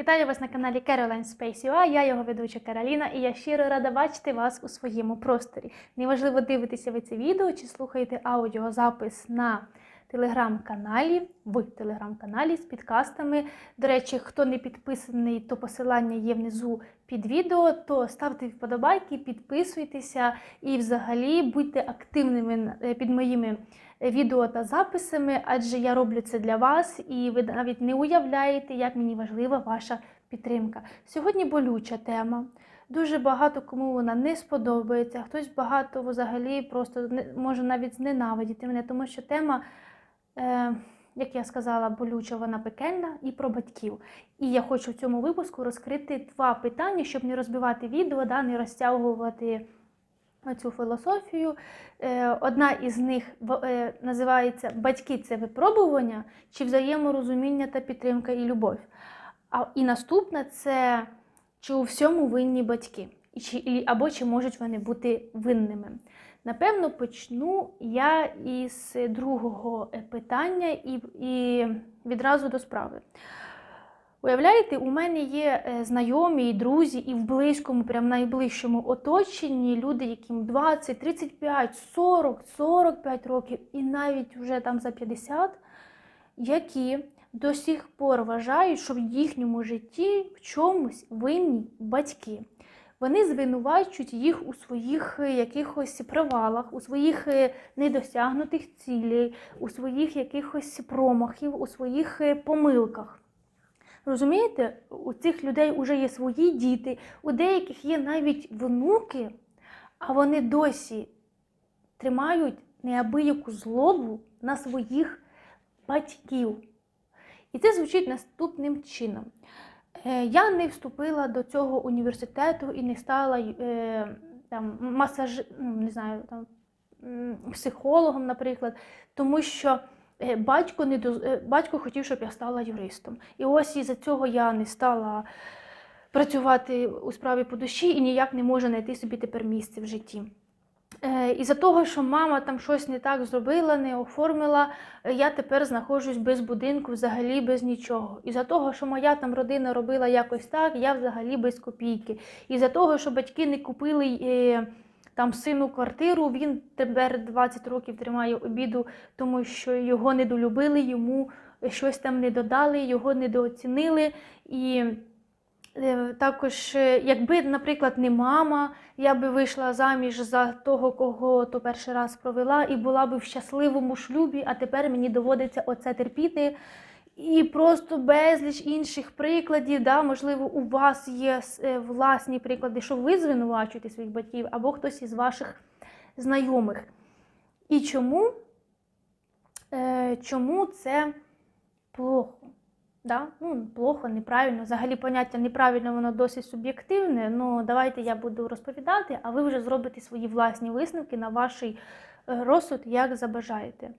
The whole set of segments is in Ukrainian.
Вітаю вас на каналі Caroline Space UA, Я його ведуча Кароліна, і я щиро рада бачити вас у своєму просторі. Неважливо дивитеся ви це відео чи слухаєте аудіозапис на телеграм-каналі, в телеграм-каналі з підкастами. До речі, хто не підписаний, то посилання є внизу під відео, то ставте вподобайки, підписуйтеся і взагалі будьте активними е, під моїми відео та записами, адже я роблю це для вас, і ви навіть не уявляєте, як мені важлива ваша підтримка. Сьогодні болюча тема. Дуже багато кому вона не сподобається. Хтось багато взагалі просто не може навіть зненавидіти мене, тому що тема, е, як я сказала, болюча, вона пекельна і про батьків. І я хочу в цьому випуску розкрити два питання, щоб не розбивати відео, да, не розтягувати цю філософію. Е, Одна із них е, називається Батьки це випробування чи взаєморозуміння та підтримка і любов. А і наступна це чи у всьому винні батьки, чи, або чи можуть вони бути винними. Напевно, почну я із другого е, питання і, і відразу до справи. Уявляєте, у мене є е, знайомі і друзі, і в близькому, прям найближчому оточенні люди, яким 20, 35, 40, 45 років, і навіть вже там за 50, які до сих пор вважають, що в їхньому житті в чомусь винні батьки. Вони звинувачують їх у своїх е, якихось провалах, у своїх е, недосягнутих цілей, у своїх якихось промахів, у своїх е, помилках. Розумієте, у цих людей вже є свої діти, у деяких є навіть внуки, а вони досі тримають неабияку злобу на своїх батьків. І це звучить наступним чином. Е, Я не вступила до цього університету і не стала е, там, масаж... ну, не знаю, там, психологом, наприклад, тому що е, батько, не доз... батько хотів, щоб я стала юристом. І ось із-за цього я не стала працювати у справі по душі і ніяк не можу знайти собі тепер місце в житті. Е, Із-за того, що мама там щось не так зробила, не оформила, е, я тепер знаходжусь без будинку, взагалі без нічого. Із-за того, що моя там родина робила якось так, я взагалі без копійки. Із-за того, що батьки не купили е, там сину квартиру, він тепер 20 років тримає обіду, тому що його недолюбили, йому щось там не додали, його недооцінили. І Також, е, якби, наприклад, не мама, я би вийшла заміж за того, кого то перший раз провела, і була би в щасливому шлюбі, а тепер мені доводиться оце терпіти. І просто безліч інших прикладів. Да? Можливо, у вас є е, власні приклади, що ви звинувачуєте своїх батьків, або хтось із ваших знайомих. І чому, е, чому це плохо? Да? Ну, плохо, неправильно. Взагалі поняття неправильно, воно досить суб'єктивне. Ну, давайте я буду розповідати, а ви вже зробите свої власні висновки на ваш е, розсуд, як забажаєте.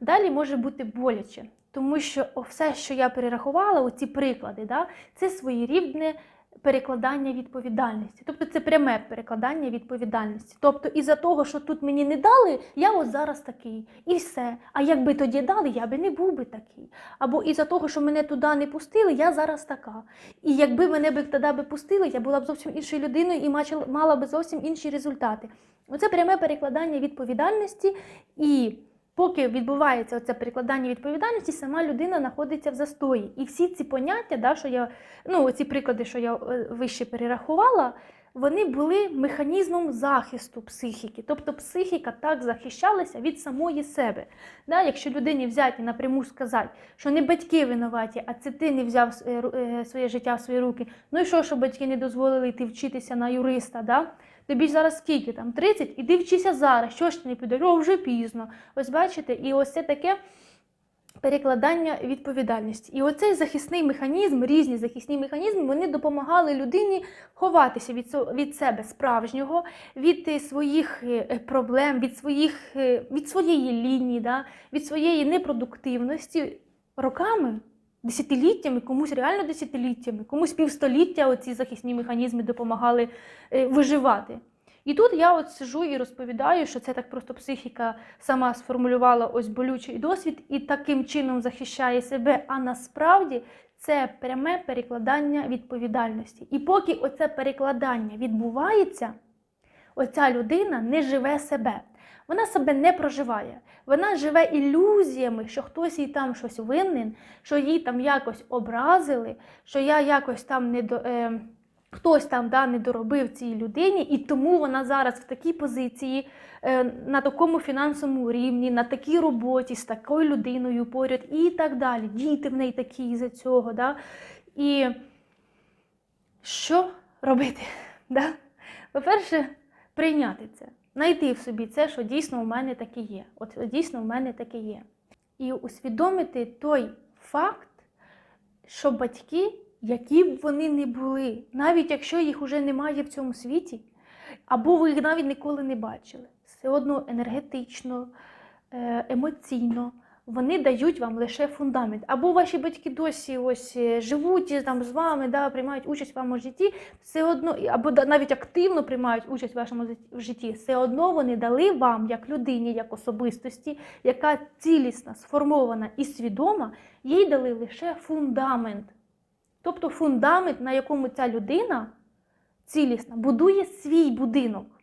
Далі може бути боляче, тому що все, що я перерахувала, оці приклади, да, це своєрідне перекладання відповідальності. Тобто це пряме перекладання відповідальності. Тобто, із-за того, що тут мені не дали, я от зараз такий. І все. А якби тоді дали, я би не був би такий. Або із-за того, що мене туди не пустили, я зараз така. І якби мене б тоді би пустили, я була б зовсім іншою людиною і мала б зовсім інші результати. Оце пряме перекладання відповідальності і. Поки відбувається це перекладання відповідальності, сама людина знаходиться в застої. І всі ці поняття, да, що я, ну, ці приклади, що я е, вище перерахувала, вони були механізмом захисту психіки. Тобто психіка так захищалася від самої себе. Да, якщо людині взяти напряму сказати, що не батьки винуваті, а це ти не взяв е, е, своє життя в свої руки. Ну і що, що батьки не дозволили йти вчитися на юриста? Да? Тобі ж зараз скільки там? 30? Іди вчися зараз. Що ж ти не підеш? О, вже пізно. Ось бачите, і ось це таке перекладання відповідальності. І оцей захисний механізм, різні захисні механізми, вони допомагали людині ховатися від, від себе справжнього, від е, своїх е, проблем, від, своїх, е, від своєї лінії, да? від своєї непродуктивності роками. Десятиліттями, комусь реально десятиліттями, комусь півстоліття оці захисні механізми допомагали е, виживати. І тут я от сижу і розповідаю, що це так просто психіка сама сформулювала ось болючий досвід і таким чином захищає себе. А насправді це пряме перекладання відповідальності. І поки оце перекладання відбувається, оця людина не живе себе. Вона себе не проживає. Вона живе ілюзіями, що хтось їй там щось винен, що їй там якось образили, що я якось там не до. Е, Хтось там да, не доробив цій людині, і тому вона зараз в такій позиції, е, на такому фінансовому рівні, на такій роботі, з такою людиною поряд і так далі. Діти в неї такі із-за цього. Да? І що робити? Да? По-перше, прийняти це, знайти в собі це, що дійсно у мене таке є. От дійсно у мене таке є. І усвідомити той факт, що батьки, які б вони не були, навіть якщо їх уже немає в цьому світі, або ви їх навіть ніколи не бачили, все одно енергетично, е, емоційно. Вони дають вам лише фундамент. Або ваші батьки досі ось е, живуть там з вами, да, приймають участь в вашому житті, все одно, або навіть активно приймають участь в вашому житті, все одно вони дали вам, як людині, як особистості, яка цілісна, сформована і свідома, їй дали лише фундамент. Тобто фундамент, на якому ця людина цілісна, будує свій будинок.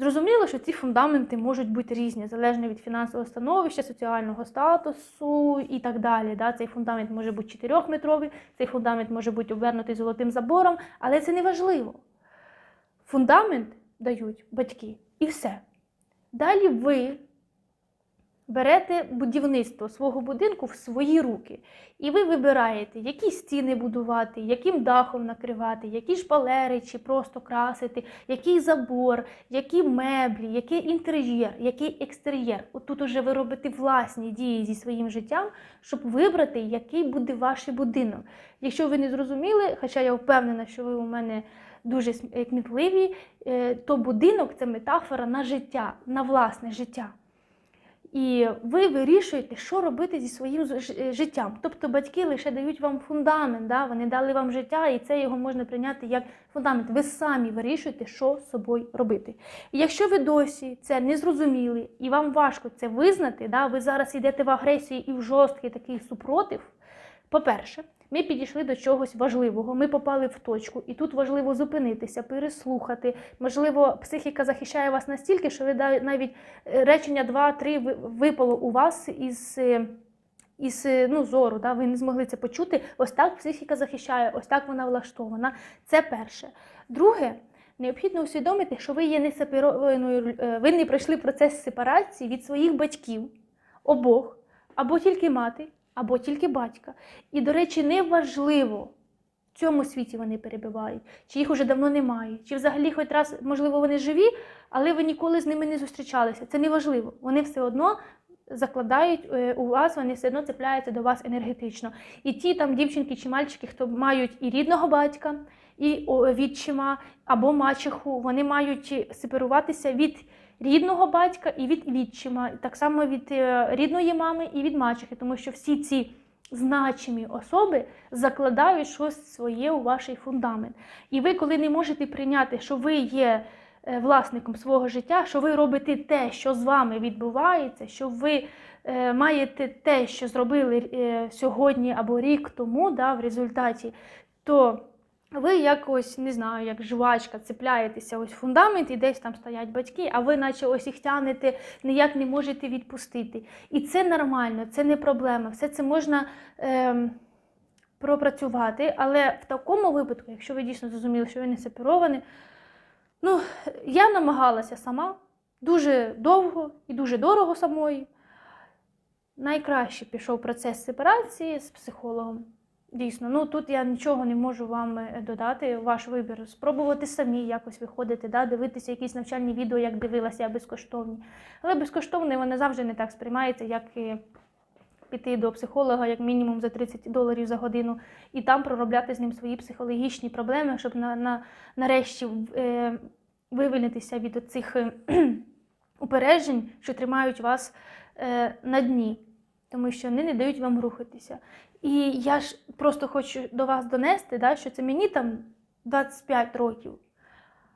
Зрозуміло, що ці фундаменти можуть бути різні, залежно від фінансового становища, соціального статусу і так далі. Да? Цей фундамент може бути 4-метровий, цей фундамент може бути обернутий золотим забором, але це не важливо. Фундамент дають батьки і все. Далі ви берете будівництво свого будинку в свої руки. І ви вибираєте, які стіни будувати, яким дахом накривати, які шпалери чи просто красити, який забор, які меблі, який інтер'єр, який екстер'єр. От тут уже ви робите власні дії зі своїм життям, щоб вибрати, який буде ваш будинок. Якщо ви не зрозуміли, хоча я впевнена, що ви у мене дуже кмітливі, е, то будинок це метафора на життя, на власне життя. І ви вирішуєте, що робити зі своїм життям. Тобто батьки лише дають вам фундамент, да? вони дали вам життя, і це його можна прийняти як фундамент. Ви самі вирішуєте, що з собою робити. І якщо ви досі це не зрозуміли, і вам важко це визнати, да? ви зараз йдете в агресію і в жорсткий такий супротив. По-перше, ми підійшли до чогось важливого, ми попали в точку, і тут важливо зупинитися, переслухати. Можливо, психіка захищає вас настільки, що ви навіть е, речення 2-3 випало у вас із. е, Із е, ну, зору, да, ви не змогли це почути. Ось так психіка захищає, ось так вона влаштована. Це перше. Друге, необхідно усвідомити, що ви є не сепарованою, ви не пройшли процес сепарації від своїх батьків, обох, або тільки мати, або тільки батька. І, до речі, не важливо, в цьому світі вони перебувають, чи їх уже давно немає, чи взагалі хоч раз, можливо, вони живі, але ви ніколи з ними не зустрічалися. Це не важливо. Вони все одно закладають е, у вас, вони все одно цепляються до вас енергетично. І ті там дівчинки чи мальчики, хто мають і рідного батька, і відчима або мачеху, вони мають сепаруватися від рідного батька і від відчима, і так само від е, рідної мами і від мачехи, тому що всі ці значимі особи закладають щось своє у ваш фундамент. І ви, коли не можете прийняти, що ви є е, власником свого життя, що ви робите те, що з вами відбувається, що ви е, маєте те, що зробили сьогодні або рік тому, да, в результаті, то ви якось не знаю, як жвачка, цепляєтеся ось фундамент, і десь там стоять батьки, а ви, наче ось їх тянете, ніяк не можете відпустити. І це нормально, це не проблема. Все це можна. Ем, пропрацювати, але в такому випадку, якщо ви дійсно зрозуміли, що ви не сепаровані, ну, я намагалася сама дуже довго і дуже дорого самої. Найкраще пішов процес сепарації з психологом. Дійсно, ну тут я нічого не можу вам е, додати. Ваш вибір. Спробувати самі якось виходити, да, дивитися якісь навчальні відео, як дивилася я безкоштовні. Але безкоштовне воно завжди не так сприймається, як піти до психолога як мінімум за 30 доларів за годину, і там проробляти з ним свої психологічні проблеми, щоб на, на, нарешті е, вивільнитися від цих упереджень, що тримають вас е, на дні, тому що вони не дають вам рухатися. І я ж просто хочу до вас донести, да, що це мені там 25 років.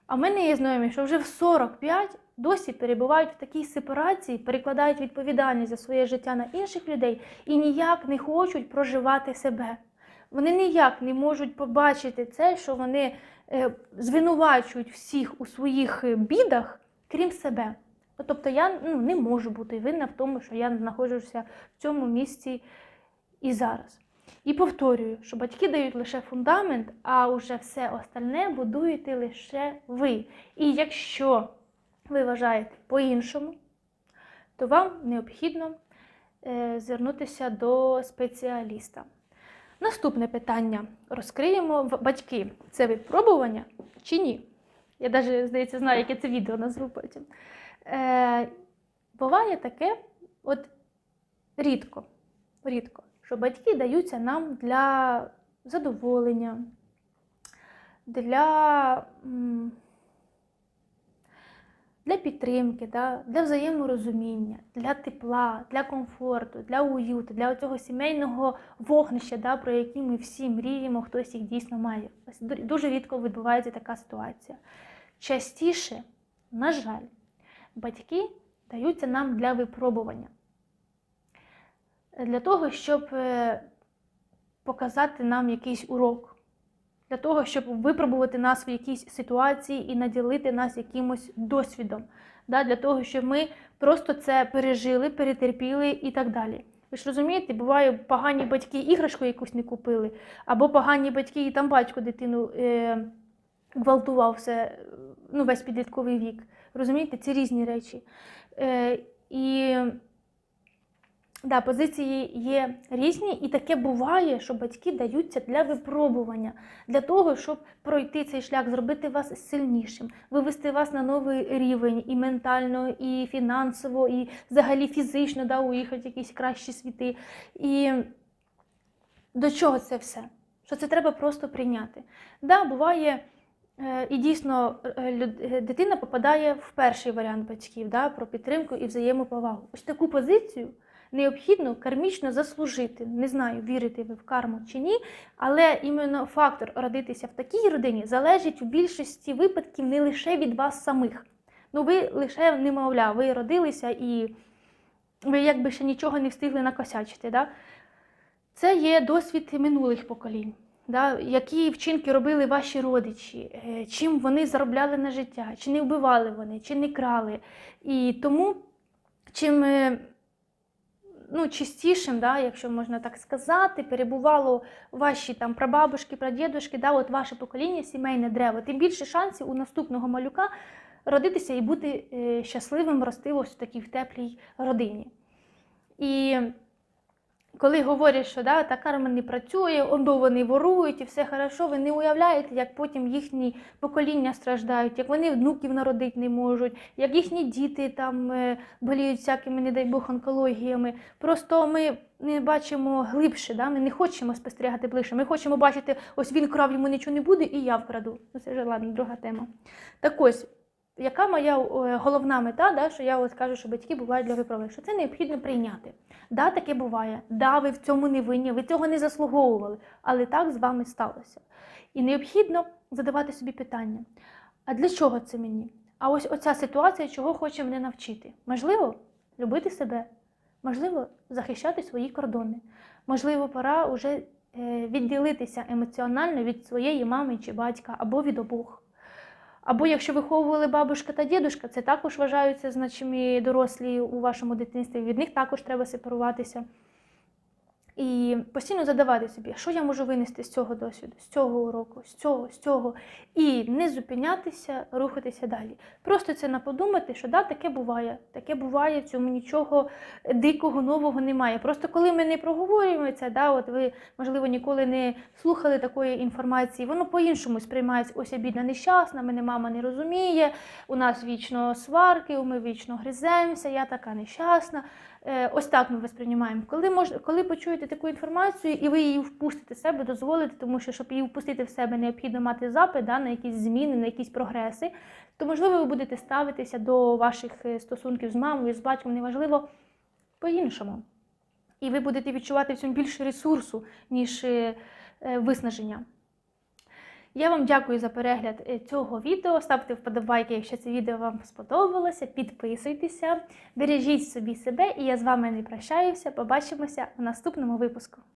А в мене є знайомі, що вже в 45 досі перебувають в такій сепарації, перекладають відповідальність за своє життя на інших людей і ніяк не хочуть проживати себе. Вони ніяк не можуть побачити це, що вони е, звинувачують всіх у своїх е, бідах, крім себе. Ну, Тобто я ну, не можу бути винна в тому, що я знаходжуся в цьому місці і зараз. І повторюю, що батьки дають лише фундамент, а уже все остальне будуєте лише ви. І якщо ви вважаєте по-іншому, то вам необхідно е, звернутися до спеціаліста. Наступне питання розкриємо батьки. Це випробування чи ні? Я навіть, здається, знаю, яке це відео назву потім. Е, буває таке, от рідко, рідко, що батьки даються нам для задоволення, для, для підтримки, да, для взаєморозуміння, для тепла, для комфорту, для уюту, для цього сімейного вогнища, да, про які ми всі мріємо, хтось їх дійсно має. Дуже рідко відбувається така ситуація. Частіше, на жаль, батьки даються нам для випробування. Для того, щоб е, показати нам якийсь урок, для того, щоб випробувати нас в якійсь ситуації і наділити нас якимось досвідом, да? для того, щоб ми просто це пережили, перетерпіли і так далі. Ви ж розумієте, буває, погані батьки іграшку якусь не купили, або погані батьки і там батько дитину е, гвалтував все, ну, весь підлітковий вік. Розумієте, це різні речі. Е, і да, позиції є різні, і таке буває, що батьки даються для випробування, для того, щоб пройти цей шлях, зробити вас сильнішим, вивести вас на новий рівень і ментально, і фінансово, і взагалі фізично, да, уїхати якісь кращі світи. І до чого це все? Що це треба просто прийняти. Да, буває. Е, І дійсно е, е, дитина попадає в перший варіант батьків да, про підтримку і взаємоповагу. Ось таку позицію необхідно кармічно заслужити. Не знаю, вірите ви в карму чи ні, але іменно фактор родитися в такій родині залежить в більшості випадків не лише від вас самих. Ну, ви лише немовля, ви родилися і ви якби ще нічого не встигли накосячити. Да? Це є досвід минулих поколінь. Да, які вчинки робили ваші родичі, е, чим вони заробляли на життя, чи не вбивали вони, чи не крали. І тому, чим е, ну, чистішим, да, якщо можна так сказати, перебувало ваші там прабабушки, прадідушки, да, от ваше покоління, сімейне древо, тим більше шансів у наступного малюка родитися і бути е, щасливим, рости ось в такій в теплій родині. І коли говорять, що да, та карма не працює, ондо вони ворують і все хорошо, ви не уявляєте, як потім їхні покоління страждають, як вони внуків народити не можуть, як їхні діти там е, боліють всякими, не дай Бог, онкологіями. Просто ми не бачимо глибше, да? ми не хочемо спостерігати ближче. Ми хочемо бачити, ось він крав, йому нічого не буде, і я вкраду. Ну це вже ладно, друга тема. Так ось. Яка моя е, головна мета, да, що я от кажу, що батьки бувають для виправлення, що це необхідно прийняти. Да, таке буває. Да, ви в цьому не винні, ви цього не заслуговували, але так з вами сталося. І необхідно задавати собі питання: а для чого це мені? А ось оця ситуація, чого хоче мене навчити? Можливо, любити себе, можливо, захищати свої кордони. Можливо, пора вже е, відділитися емоціонально від своєї мами чи батька або від обох. Або якщо виховували бабушка та дідушка, це також вважаються значимі дорослі у вашому дитинстві. Від них також треба сепаруватися. І постійно задавати собі, що я можу винести з цього досвіду, з цього уроку, з цього, з цього. І не зупинятися, рухатися далі. Просто це на подумати, що да, таке буває. Таке буває, в цьому нічого дикого, нового немає. Просто коли ми не проговорюємо це, да, от ви, можливо, ніколи не слухали такої інформації, воно по-іншому сприймається. Ось я бідна нещасна, мене мама не розуміє, у нас вічно сварки, ми вічно гриземося, я така нещасна. Е, Ось так ми восприймаємо. Коли мож... коли почуєте таку інформацію і ви її впустите в себе, дозволите, тому що щоб її впустити в себе, необхідно мати запит да, на якісь зміни, на якісь прогреси, то можливо ви будете ставитися до ваших е, стосунків з мамою, з батьком, неважливо по-іншому. І ви будете відчувати в цьому більше ресурсу, ніж е, виснаження. Я вам дякую за перегляд е, цього відео. Ставте вподобайки, якщо це відео вам сподобалося. Підписуйтеся, бережіть собі себе, і я з вами не прощаюся. Побачимося в наступному випуску.